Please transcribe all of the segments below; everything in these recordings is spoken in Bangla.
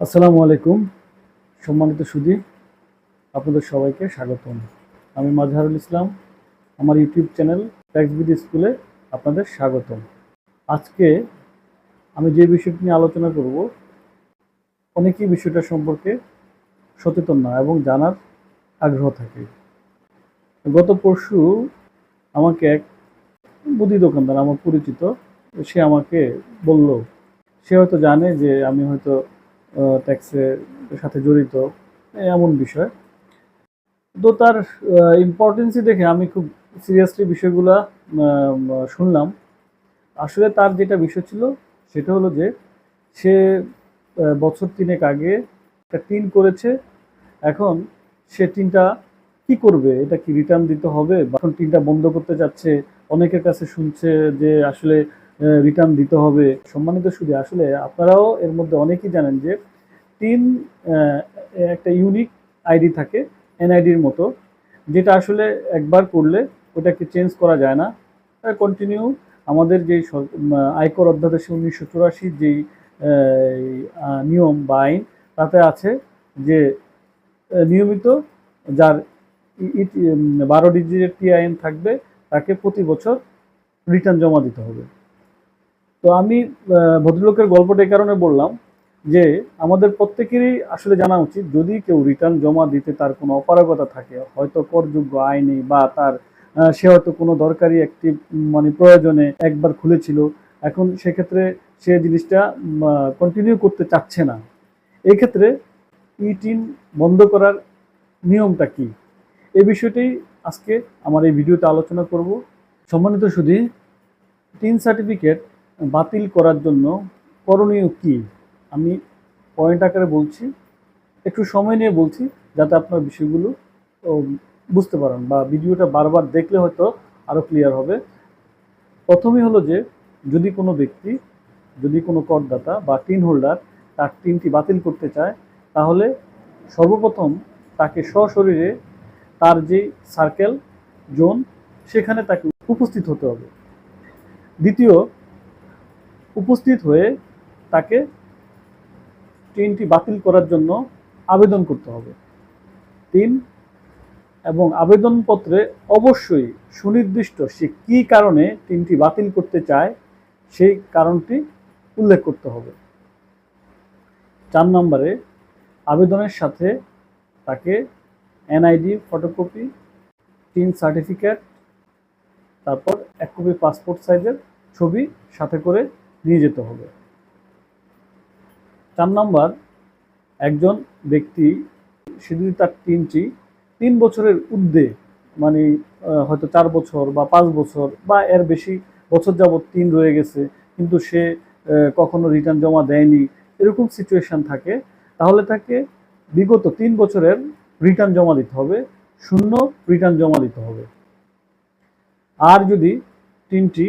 আসসালামু আলাইকুম। সম্মানিত সুদী আপনাদের সবাইকে স্বাগতম। আমি মাজহারুল ইসলাম, আমার ইউটিউব চ্যানেল ট্যাক্স বিডি স্কুলে আপনাদের স্বাগতম। আজকে আমি যে বিষয়টি নিয়ে আলোচনা করব, অনেকেই বিষয়টা সম্পর্কে সচেতন না এবং জানার আগ্রহ থাকে। গত পরশু আমাকে এক মুদি দোকানদার, আমার পরিচিত, সে আমাকে বলল, সে হয়তো জানে যে আমি হয়তো ট্যাক্সের সাথে জড়িত এমন বিষয়। তো তার ইম্পর্টেন্সই দেখে আমি খুব সিরিয়াসলি বিষয়গুলা শুনলাম। আসলে তার যেটা বিষয় ছিল, সেটা হলো যে, সে বছর তিনেক আগে একটা টিন করেছে। এখন সে টিনটা কি করবে? এটা কি রিটার্ন দিতে হবে? বা এখন টিনটা বন্ধ করতে যাচ্ছে অনেকের কাছে শুনছে যে আসলে রিটার্ন দিতে হবে। সম্মানিত শুধু আসলে আপনারাও এর মধ্যে অনেকেই জানেন যে তিন একটা ইউনিক আইডি থাকে এনআইডির মতো যেটা আসলে একবার করলে ওটাকে চেঞ্জ করা যায় না। কন্টিনিউ আমাদের উম, আয়কর অধ্যাদেশ উনিশশো চুরাশির যেই নিয়ম বা আইন তাতে আছে যে নিয়মিত যার বারো ডিজিটের টিআইএন থাকবে তাকে প্রতি বছর রিটার্ন জমা দিতে হবে। তো আমি ভদ্রলোকের গল্পটা এই কারণে বললাম যে আমাদের প্রত্যেকেরই আসলে জানা উচিত, যদি কেউ রিটার্ন জমা দিতে তার কোনো অপারগতা থাকে, হয়তো করযোগ্য আইনি বা তার সে হয়তো কোনো দরকারি একটি মানে প্রয়োজনে একবার খুলেছিল, এখন সেক্ষেত্রে সে জিনিসটা কন্টিনিউ করতে চাচ্ছে না। এক্ষেত্রে ক্ষেত্রে ইটিন বন্ধ করার নিয়মটা কি? এই বিষয়টি আজকে আমার এই ভিডিওতে আলোচনা করব। সম্মানিত শুধু টিন সার্টিফিকেট বাতিল করার জন্য করণীয় কি? আমি পয়েন্ট আকারে বলছি, একটু সময় নিয়ে বলছি, যাতে আপনার বিষয়গুলো বুঝতে পারেন বা ভিডিওটা বারবার দেখলে হয়তো আরও ক্লিয়ার হবে। প্রথমে হলো যে, যদি কোনো ব্যক্তি, যদি কোনো করদাতা বা টিন হোল্ডার তার টিনটি বাতিল করতে চায়, তাহলে সর্বপ্রথম তাকে সশরীরে তার যে সার্কেল জোন সেখানে তাকে উপস্থিত হতে হবে। দ্বিতীয় উপস্থিত হয়ে তাকে ট্রেনটি বাতিল করার জন্য আবেদন করতে হবে। তিন, এবং আবেদনপত্রে অবশ্যই সুনির্দিষ্ট সে কী কারণে ট্রেনটি বাতিল করতে চায় সেই কারণটি উল্লেখ করতে হবে। চার নম্বরে, আবেদনের সাথে তাকে এনআইডি, ফটোকপি, টিন সার্টিফিকেট, তারপর এক কপি পাসপোর্ট সাইজের ছবি সাথে করে নিয়ে যেতে হবে। চার নাম্বার, একজন ব্যক্তি সে যদি তার টিনটি তিন বছরের ঊর্ধ্বে মানে হয়তো চার বছর বা পাঁচ বছর বা এর বেশি বছর যাবত টিন রয়ে গেছে, কিন্তু সে কখনো রিটার্ন জমা দেয়নি, এরকম সিচুয়েশন থাকে। তাহলে তাকে বিগত তিন বছরের রিটার্ন জমা দিতে হবে, শূন্য রিটার্ন জমা দিতে হবে। আর যদি টিনটি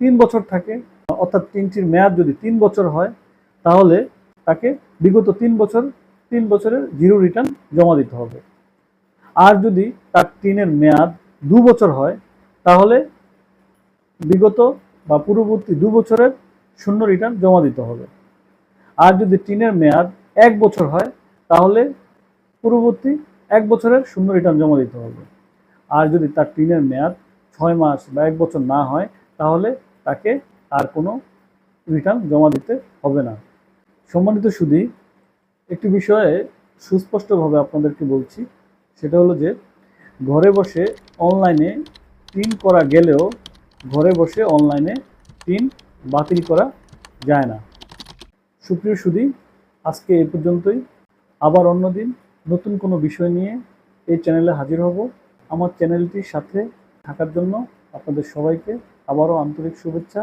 তিন বছর থাকে অর্থাৎ টিনটির মেয়াদ যদি তিন বছর হয়, তাহলে তাকে বিগত তিন বছর, তিন বছরের জিরো রিটার্ন জমা দিতে হবে। আর যদি তার টিনের মেয়াদ দু বছর হয়, তাহলে বিগত বা পূর্ববর্তী দু বছরের শূন্য রিটার্ন জমা দিতে হবে। আর যদি টিনের মেয়াদ এক বছর হয়, তাহলে পূর্ববর্তী এক বছরের শূন্য রিটার্ন জমা দিতে হবে। আর যদি তার টিনের মেয়াদ ছয় মাস বা এক বছর না হয়, তাহলে তাকে আর কোনো রিটার্ন জমা দিতে হবে না। সম্মানিত সুদী একটি বিষয়ে সুস্পষ্টভাবে আপনাদেরকে বলছি, সেটা হলো যে ঘরে বসে অনলাইনে পিন করা গেলেও ঘরে বসে অনলাইনে পিন বাতিল করা যায় না। সুপ্রিয় সুদী আজকে এ পর্যন্তই। আবার অন্যদিন নতুন কোনো বিষয় নিয়ে এই চ্যানেলে হাজির হব। আমার চ্যানেলটির সাথে থাকার জন্য আপনাদের সবাইকে আবারও আন্তরিক শুভেচ্ছা।